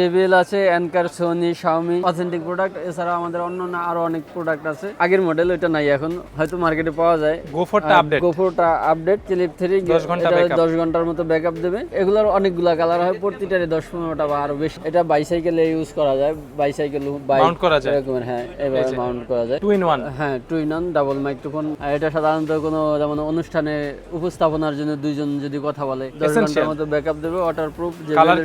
JBL আছে Anker Sony Xiaomi authentic product এছাড়া আমাদের অন্য না আরও অনেক প্রোডাক্ট আছে। আগের মডেল ওইটা নাই এখন হয়তো মার্কেটে পাওয়া যায়। গোফরটা আপডেট গোফোরটা আপডেট ক্লিপ 10 ঘণ্টা ঘণ্টার মতো ব্যাকআপ দেবে। এগুলোর অনেকগুলা কালার হয় প্রতিটারে দশ পনেরোটা বা আরও বেশি। এটা বাইসাইকেলে ইউজ করা যায় বাইসাইকেল Mount করা যায়। এরকমের হ্যাঁ এভাবে মাউন্ট করা যায়। টু ইন ওয়ান হ্যাঁ two in one double microphone এটা সাধারণত কোনো যেমন অনুষ্ঠানে উপস্থাপনার জন্য দুইজন যদি কথা বলে দশ ঘণ্টার মতো ব্যাকআপ দেবে ওয়াটার প্রুফ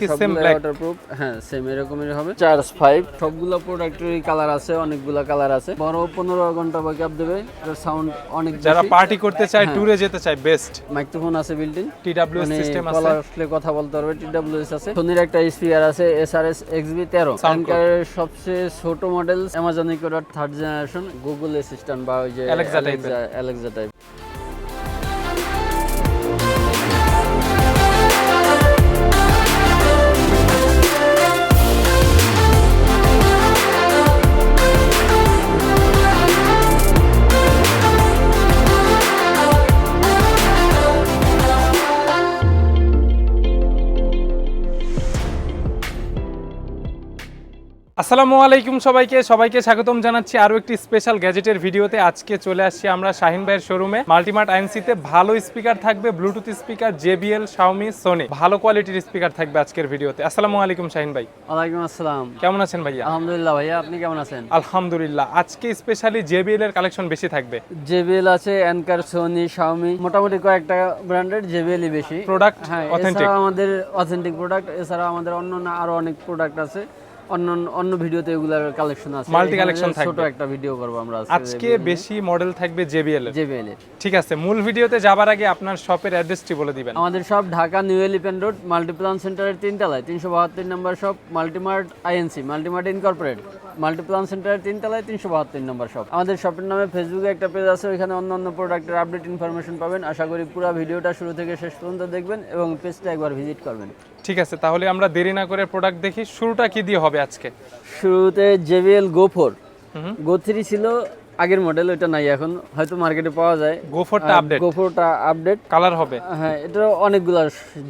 কি same black? ওয়াটার প্রুফ হ্যাঁ সেম এরকমই হবে। চার্জ ফাইভ সবগুলো প্রোডাক্টেরই কালার আছে অনেকগুলা কালার আছে। বড় পনেরো ঘণ্টা ব্যাকআপ দেবে। সাউন্ড অনেক যারা পার্টি করতে চায় হ্যাঁ। ট্যুরে যেতে চায় বেস্ট মাইক্রোফোন আছে বিল্ট ইন টিডব্লিউ সিস্টেম আছে। কলার আসলে কথা বলতে পারবে টিডব্লিউএস আছে। সোনির একটা স্পিকার আছে এসআরএস এক্সবি তেরো। Sound সবচেয়ে ছোট মডেল অ্যামাজন ইকোডার থার্ড জেনারেশন গুগল অ্যাসিস্ট্যান্ট বা ওই যে Alexa type এর। অ্যালেক্সা টাইপ আসসালামু আলাইকুম সবাইকে সবাইকে স্বাগতম জানাচ্ছি আরও একটি স্পেশাল গ্যাজেটের ভিডিওতে। আজকে চলে আসছি আমরা শাহিন ভাইয়ের শোরুমে মাল্টিমার্ট আইএনসিতে ভালো স্পিকার থাকবে Bluetooth speaker JBL Xiaomi Sony ভালো কোয়ালিটির স্পিকার থাকবে আজকের ভিডিওতে। আসসালামু আলাইকুম শাহিন ভাই। ওয়ালাইকুম আসসালাম। কেমন আছেন ভাইয়া? আলহামদুলিল্লাহ ভাইয়া আপনি কেমন আছেন? আলহামদুলিল্লাহ। আজকে স্পেশালি জেবিএল এর কালেকশন বেশি থাকবে। জেবিএল আছে অ্যানকার সোনি শাওমি মোটামুটি কয়েকটা ব্র্যান্ডের জেবিএলই বেশি। প্রোডাক্ট হ্যাঁ অথেন্টিক আমাদের অথেন্টিক প্রোডাক্ট এছাড়া আমাদের অন্য না আরও অনেক প্রোডাক্ট আছে। অন্য অন্য ভিডিওতে এগুলার কালেকশন আছে। এখানে collection থাকবে। ছোট একটা ভিডিও করব আমরা আজকে বেশি মডেল থাকবে জেবিএল এর। জেবিএল এর। ঠিক আছে মূল ভিডিওতে যাবার আগে আপনার শপের অ্যাড্রেসটি বলে দিবেন। আমাদের সব Dhaka new elephant road Multiplan সেন্টারের তিনতলায় তিনশো বাহাত্তর নম্বর shop Multimart INC Multimart incorporate Multiplan সেন্টারের তিনতলায় তিনশো বাহাত্তর নম্বর শপ আমাদের শপের নামে ফেসবুকে একটা পেজ আছে ওইখানে অন্যান্য প্রোডাক্টের আপডেট ইনফরমেশন পাবেন। আশা করি পুরো ভিডিওটা শুরু থেকে শেষ পর্যন্ত দেখবেন এবং পেজটা একবার ভিজিট করবেন। ঠিক আছে তাহলে আমরা দেরি না করে প্রোডাক্ট দেখি শুরুটা কি দিয়ে হবে আজকে? শুরুতে JBL Go four Go three ছিল আগের মডেল ওইটা নাই এখন। হয়তো মার্কেটে পাওয়া যায়। গোফরটা আপডেট গো ফোরটা আপডেট কালার হবে। হ্যাঁ এটা অনেকগুলা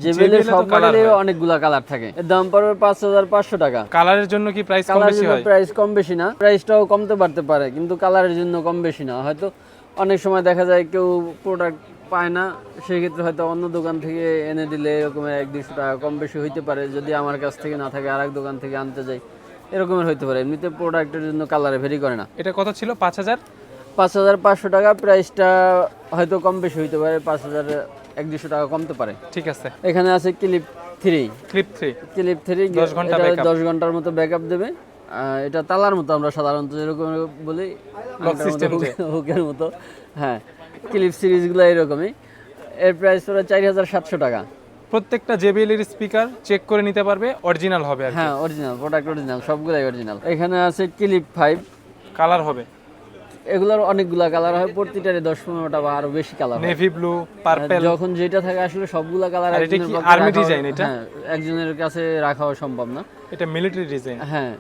জেবিএল এর সব মডেলে। অনেকগুলা কালার থাকে। এর দাম পড়বে পাঁচ হাজার পাঁচশো টাকা। কালারের জন্য কি প্রাইস কম বেশি হয়? প্রাইস কম বেশি না। প্রাইসটাও কমতে পারতে পারে কিন্তু কালারের জন্য কম বেশি না। হয়তো অনেক সময় দেখা যায় কেউ প্রোডাক্ট পায় না সেই ক্ষেত্রে হয়তো অন্য দোকান থেকে এনে দিলে এরকমের এক দুশো টাকা কম বেশি হইতে পারে যদি আমার কাছ থেকে না থাকে আরেক দোকান থেকে আনতে যাই এরকমের হইতে পারে। এমনিতে প্রোডাক্টের জন্য কালারে ভেরি করে না। এটা কত ছিল? পাঁচ হাজার? পাঁচ হাজার পাঁচশো টাকা প্রাইসটা হয়তো কম বেশি হইতে পারে পাঁচ হাজার এক দুশো টাকা কমতে পারে। ঠিক আছে। এখানে আছে Clip three Clip three Clip three 10 ঘণ্টা দশ ঘণ্টার মতো ব্যাকআপ দেবে। আহ, এটা তালার মতো আমরা সাধারণত যেরকম বলি হুকের মতো। হ্যাঁ ক্লিপ সিরিজগুলো এরকমই। এর প্রাইস পড়ে চার হাজার সাতশো টাকা। প্রত্যেকটা জেবিএল এর স্পিকার চেক করে নিতে পারবে অরিজিনাল হবে আর হ্যাঁ অরিজিনাল প্রোডাক্ট অরিজিনাল সবগুলাই অরিজিনাল এখানে আছে ক্লিপ ফাইভ কালার হবে। এগুলোর অনেকগুলা কালার হয় প্রতিটারে দশ পনেরোটা বা আরও বেশি কালার হয়। নেভি ব্লু পার্পল যখন যেটা থাকে আসলে সবগুলা কালার আর এটা কি army design এটা? হ্যাঁ একজনের কাছে রাখাও সম্ভব না। এটা মিলিটারি ডিজাইন হ্যাঁ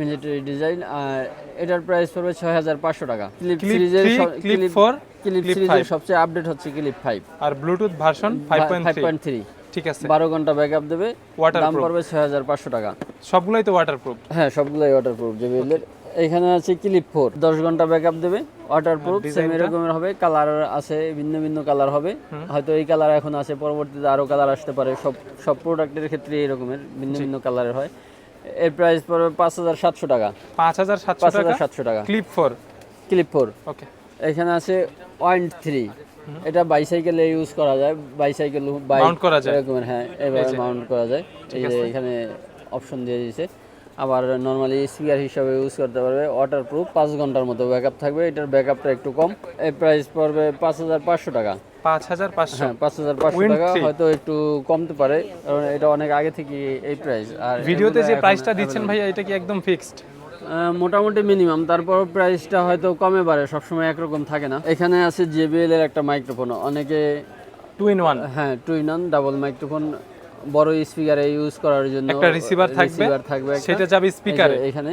মিলিটারি ডিজাইন আর এটার প্রাইস পড়বে ছয় হাজার পাঁচশো টাকা। ক্লিপ ক্লিপ সিরিজের ক্লিপ ফোর ক্লিপ সিরিজের সবচেয়ে আপডেট হচ্ছে ক্লিপ ফাইভ আর Bluetooth version five point five three point three ঠিক আছে। বারো ঘণ্টা ব্যাকআপ দেবে দাম পড়বে ছয় হাজার পাঁচশো টাকা। সবগুলোই তো ওয়াটারপ্রুফ হ্যাঁ সবগুলোই ওয়াটারপ্রুফ জেবিএলের এখানে আছে ক্লিপ ফোর দশ ঘণ্টা ব্যাকআপ দেবে ওয়াটারপ্রুফ সেম এরকমের হবে কালার আছে ভিন্ন ভিন্ন কালার হবে। হয়তো এই কালার এখন আছে পরবর্তীতে আরও কালার আসতে পারে। সব সব প্রোডাক্টের ক্ষেত্রে এরকমের ভিন্ন ভিন্ন কালারের হয়। এর প্রাইস পড়বে পাঁচ হাজার সাতশো টাকা। পাঁচ হাজার সাতশো পাঁচ টাকা? হাজার সাতশো টাকা। Clip four Clip four okay এখানে আছে পয়েন্ট থ্রি। এটা বাইসাইকেলে ইউজ করা যায়। বাইসাইকেল Mount করা যায়। এরকমের হ্যাঁ এভাবে মাউন্ট করা যায়। এই যে এখানে অপশন দিয়ে দিয়েছে। আবার নর্মালি স্পিকার হিসাবে ইউজ করতে পারবে। ওয়াটার প্রুফ পাঁচ ঘণ্টার মতো ব্যাকআপ থাকবে। এটার ব্যাকআপটা একটু কম। এই প্রাইস পড়বে পাঁচ হাজার পাঁচশো টাকা। পাঁচ হাজার পাঁচশো। হ্যাঁ পাঁচ হাজার পাঁচশো টাকা হয়তো একটু কমতে পারে। কারণ এটা অনেক আগে থেকে এই প্রাইস আর ভিডিওতে যে প্রাইসটা দিচ্ছেন ভাইয়া এটা কি একদম ফিক্সড মোটামুটি মিনিমাম। তারপর প্রাইসটা হয়তো কমে বাড়ে সবসময় একরকম থাকে না। এখানে আছে জেবিএল এর একটা মাইক্রোফোন অনেকে টু ইন ওয়ান হ্যাঁ two in one double microphone বড় স্পিকারে ইউজ করার জন্য একটা রিসিভার থাকবে, সেটা যাবে স্পিকারে এখানে।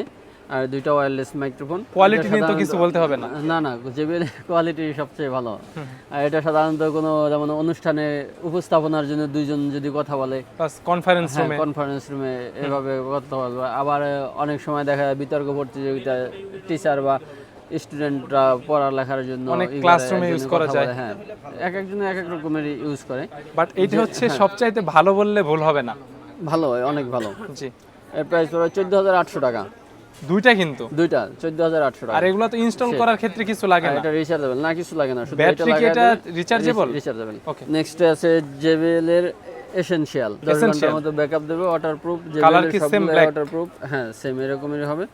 আর দুইটা ওয়্যারলেস মাইক্রোফোন কোয়ালিটি নিয়ে তো কিছু বলতে হবে না। না না জেবিএল কোয়ালিটি সবচেয়ে ভালো। আর এটা সাধারণত কোনো যেমন অনুষ্ঠানে উপস্থাপনার জন্য দুইজন যদি কথা বলে কনফারেন্স রুমে কনফারেন্স রুমে এভাবে কথা বলব। আবার অনেক সময় দেখা যায় বিতর্ক প্রতিযোগিতা টিচার বা স্টুডেন্টরা পড়ালেখার জন্য অনেক ই করে, classroom-এ একজনে use করা যায়। হ্যাঁ। এক একজন এক এক রকমের ইউজ করে। বাট এইটা হচ্ছে হ্যাঁ। সবচাইতে ভালো বললে ভুল হবে না। ভালো হয় অনেক ভালো। জি। এর প্রাইস চোদ্দ হাজার আটশো টাকা। দুইটা কিন্তু। দুইটা চোদ্দ হাজার আটশো টাকা। আর এগুলো তো ইনস্টল করার ক্ষেত্রে কিছু লাগে না। এটা রিচার্জেবল না কিছু লাগে না শুধু এটা লাগে এটা রিচার্জেবল রিচার্জেবল ওকে নেক্সট আছে জেবিএল এর এসেনশিয়াল দশ Essential? ঘণ্টার মতো ব্যাকআপ দেবে ওয়াটারপ্রুফ জেবিএল এর সবগুলো black? হ্যাঁ সেম এরকমই হবে।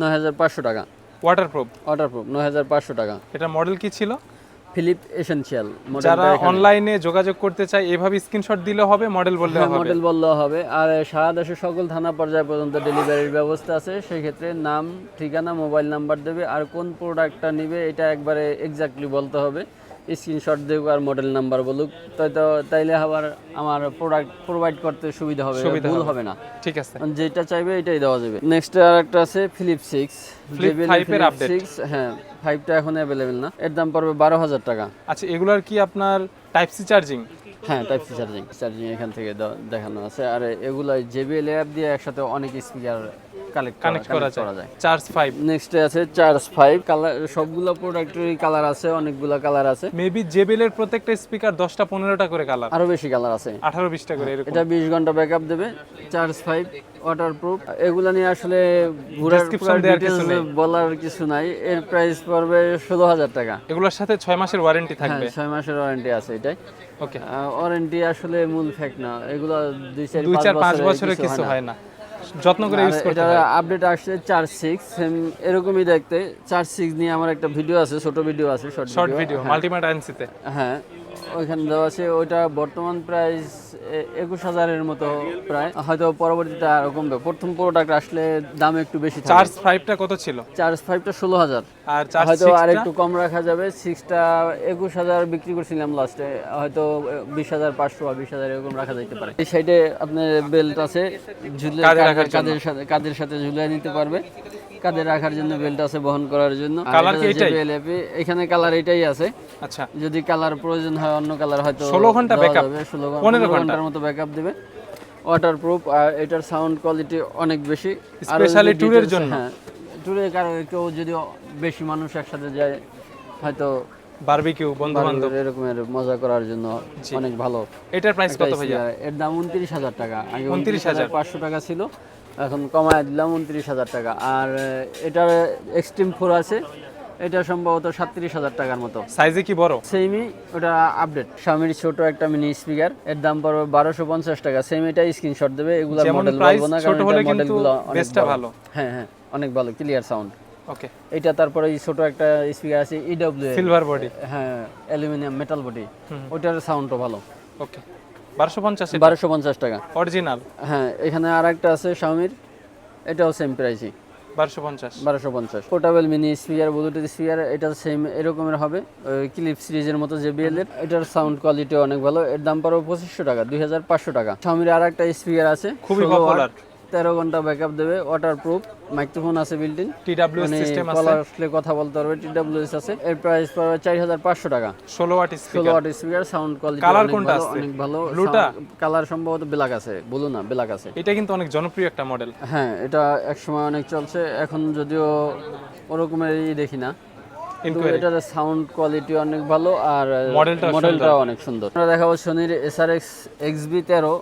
নয় হাজার পাঁচশো টাকা। ওয়াটারপ্রুফ ওয়াটার প্রুফ নয় হাজার পাঁচশো টাকা। এটা মডেল কি ছিল? ফিলিপ এসেনশিয়াল যারা অনলাইনে যোগাযোগ করতে চায় এভাবে স্ক্রিনশট দিলে হবে মডেল বললে হবে। মডেল বললে হবে। আর সারা দেশে সকল থানা পর্যায় পর্যন্ত ডেলিভারির ব্যবস্থা আছে সেই ক্ষেত্রে নাম ঠিকানা মোবাইল নাম্বার দেবে আর কোন প্রোডাক্টটা নিবে এটা একবারে এক্স্যাক্টলি বলতে হবে। স্ক্রিনশট দেবে আর মডেল নাম্বার বলুক। তাই তো তাইলে আবার আমার প্রোডাক্ট প্রোভাইড করতে সুবিধা হবে ভুল হবে। না। ঠিক আছে। যেটা চাইবে এটাই দেওয়া যাবে। নেক্সট আর একটা আছে ফিলিপ। সিক্স হ্যাঁ ফাইভটা এখন অ্যাভেলেবেল না। এর দাম পড়বে বারো হাজার টাকা। আচ্ছা এগুলার কি আপনার টাইপ সি চার্জিং হ্যাঁ টাইপ সি চার্জিং চার্জিং এখান থেকে দেখানো আছে। আর এগুলো জেবিএল অ্যাপ দিয়ে একসাথে অনেক স্পিকার কালেক্ট কানেক্ট করা যায়। চার্জ ফাইভ নেক্সট আছে চার্জ ফাইভ কালার সবগুলো প্রোডাক্টেরই কালার আছে অনেকগুলো কালার আছে। মেবি জেবেলের প্রত্যেকটা স্পিকার দশটা পনেরোটা করে কালার আরও বেশি কালার আছে। আঠারো বিশটা করে এরকম। এটা বিশ ঘণ্টা ব্যাকআপ দেবে। চার্জ ফাইভ ওয়াটার প্রুফ এগুলো নিয়ে আসলে ঘুরার। বলার কিছু নাই। এর প্রাইস পড়বে ষোলো হাজার টাকা। এগুলোর সাথে ছয় মাসের ওয়ারেন্টি হ্যাঁ থাকবে। ছয় মাসের ওয়ারেন্টি আছে এটাই। ওকে ওয়ারেন্টি আসলে মূল ফ্যাক্ট না। এগুলো দুই চার দুই পাঁচ বছরে বছরে কিছু হয় না। যত্ন করে ইউজ করতে এটা আপডেট আসছে চার সিক্স এরকমই দেখতে। চার সিক্স নিয়ে আমার একটা ভিডিও আছে ছোট ভিডিও আছে শর্ট শর্ট ভিডিও মাল্টিমিডিয়া এনসিতে হ্যাঁ। ওইখানে দেওয়া আছে ওইটা বর্তমান প্রাইস একুশ হাজারের মতো প্রায়। হয়তো পরবর্তীতে আরও কমবে। প্রথম প্রোডাক্ট আসলে দাম একটু বেশি চার্জ ফাইভটা কত ছিল? চার্জ ফাইভটা ষোলো হাজার। আর হয়তো আর একটু কম রাখা যাবে। সিক্সটা একুশ হাজার বিক্রি করছিলাম লাস্টে হয়তো বিশ হাজার পাঁচশো বা বিশ হাজার এরকম রাখা যেতে পারে। এই সাইডে আপনার বেল্ট আছে ঝুলে কাদের সাথে কাদের সাথে ঝুলিয়ে নিতে পারবে। কাঁধে রাখার জন্য বেল্ট আছে বহন করার জন্য। এটা কি এটাই? এখানে কালার এটাই আছে। আচ্ছা। যদি কালার প্রয়োজন হয় অন্য কালার হয়তো 16 ঘণ্টা? যাবে, 16 পনেরো পনেরো ঘণ্টার মতো ব্যাকআপ দেবে। ওয়াটার প্রুফ আর এটার সাউন্ড কোয়ালিটি অনেক বেশি। এর details- জন্য? হ্যাঁ ট্যুরে কারও কেউ যদি বেশি মানুষ একসাথে যায় হয়তো বারবিকিউ বন্ধু বান্ধব এরকমের মজা করার জন্য অনেক ভালো। এটার প্রাইস কত ভাইয়া? এর দাম উনত্রিশ হাজার টাকা। আগে 29,000 উনত্রিশ হাজার পাঁচশো টাকা ছিল। এখন কমায় দিলাম উনত্রিশ হাজার টাকা। আর এটার এক্সট্রিম ফোর আছে। এটা সম্ভবত সাতত্রিশ হাজার টাকার মতো। সাইজে কি বড়? সেমই ওটা আপডেট স্বামীর ছোট একটা মিনি স্পিকার এর দাম পড়বে বারোশো পঞ্চাশ টাকা। সেম এটা স্ক্রিনশট দেবে। এগুলো মডেল বলব না কারণ মডেলগুলো অনেক ভালো। হ্যাঁ হ্যাঁ অনেক ভালো ক্লিয়ার সাউন্ড ওকে এটা তারপরে ছোট একটা স্পিকার আছে ইডব্লিউ সিলভার বডি হ্যাঁ অ্যালুমিনিয়াম মেটাল বডি ওটার সাউন্ডও ভালো। ওকে বারোশো পঞ্চাশ বারোশো পঞ্চাশ টাকা। অরিজিনাল? হ্যাঁ এখানে আর একটা আছে শাওমির এটাও সেম প্রাইসই বারোশো পঞ্চাশ। বারোশো পঞ্চাশ। Portable mini speaker Bluetooth speaker এটা সেম এরকমের হবে। ক্লিপ সিরিজের মতো জেবিএল এর। এটার সাউন্ড কোয়ালিটি অনেক ভালো। এর দাম পড়বে পঁচিশশো টাকা দুই হাজার পাঁচশো টাকা। শাওমির আরেকটা স্পিকার আছে খুবই 16 watt, popular। তেরো ঘণ্টা ব্যাকআপ দেবে ওয়াটার প্রুফ মাইক্রোফোন আছে বিল্ট ইন টিডাব্লিউ মানে সিস্টেম আছে। কলার আসলে কথা বলতে পারবে টিডাব্লিউএস আছে। এর প্রাইস পড়বে চার হাজার পাঁচশো টাকা। ষোলো ওয়াট ষোলো speaker watt speaker sound quality অনেক কোনটা ভালো আছে? অনেক ভালো। Blue-টা? কালার সম্ভবত ব্ল্যাক আছে ব্লু না ব্ল্যাক আছে। এটা কিন্তু অনেক জনপ্রিয় একটা মডেল হ্যাঁ এটা একসময় অনেক চলছে এখন যদিও ওরকমেরই দেখি না। এটার সাউন্ড কোয়ালিটি অনেক ভালো আর মডেলটাও মডেলটা অনেক সুন্দর। আমরা দেখাবো সোনির এসআরএক্স এক্সবি তেরো।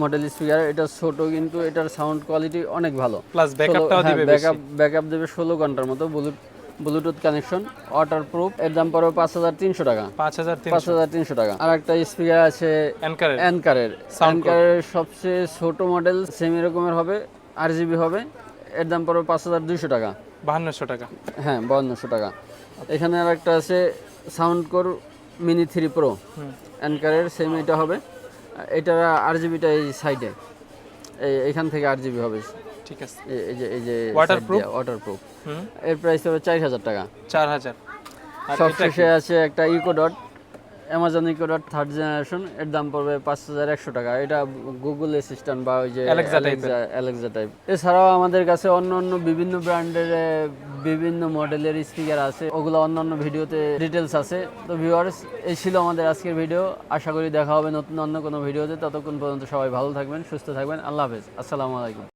মডেল স্পিকার এটা ছোট কিন্তু এটার সাউন্ড কোয়ালিটি অনেক ভালো। প্লাস ব্যাকআপটাও দিবে ব্যাকআপ ব্যাকআপ দেবে ষোলো ঘণ্টার মতো Bluetooth Bluetooth connection waterproof এর দাম পড়বে পাঁচ হাজার তিনশো টাকা। পাঁচ হাজার পাঁচ তিনশো হাজার তিনশো টাকা। আর একটা স্পিকার আছে অ্যানকারের অ্যানকারের সবচেয়ে ছোট মডেল সেম এরকমের হবে আর জিবি হবে এর দাম পড়বে পাঁচ হাজার দুইশো টাকা। বাহান্নশো টাকা। হ্যাঁ বাউন্নশো টাকা। এখানে আর একটা আছে Soundcore mini three pro অ্যানকারের সেম এটা হবে। এটার আর জিবিটা এই সাইডে এই এখান থেকে আর জিবি হবে। ঠিক আছে। এই- এই যে এই যে ওয়াটারপ্রুফ ওয়াটারপ্রুফ এর প্রাইস হবে চার হাজার টাকা। চার হাজার। সবশেষে আছে একটা Echo Dot Amazon Echo Dot third generation এর দাম পড়বে পাঁচ হাজার একশো টাকা। এটা গুগল অ্যাসিস্ট্যান্ট বা ওই যে অ্যালেক্সা টাইপ এছাড়াও আমাদের কাছে অন্য অন্য বিভিন্ন ব্র্যান্ডের বিভিন্ন মডেলের স্পিকার আছে। ওগুলো অন্য অন্য ভিডিওতে ডিটেলস আছে। তো ভিউয়ার্স এই ছিল আমাদের আজকের ভিডিও আশা করি দেখা হবে নতুন অন্য কোনো ভিডিওতে। ততক্ষণ পর্যন্ত সবাই ভালো থাকবেন সুস্থ থাকবেন। আল্লাহ হাফেজ। আসসালামু আলাইকুম।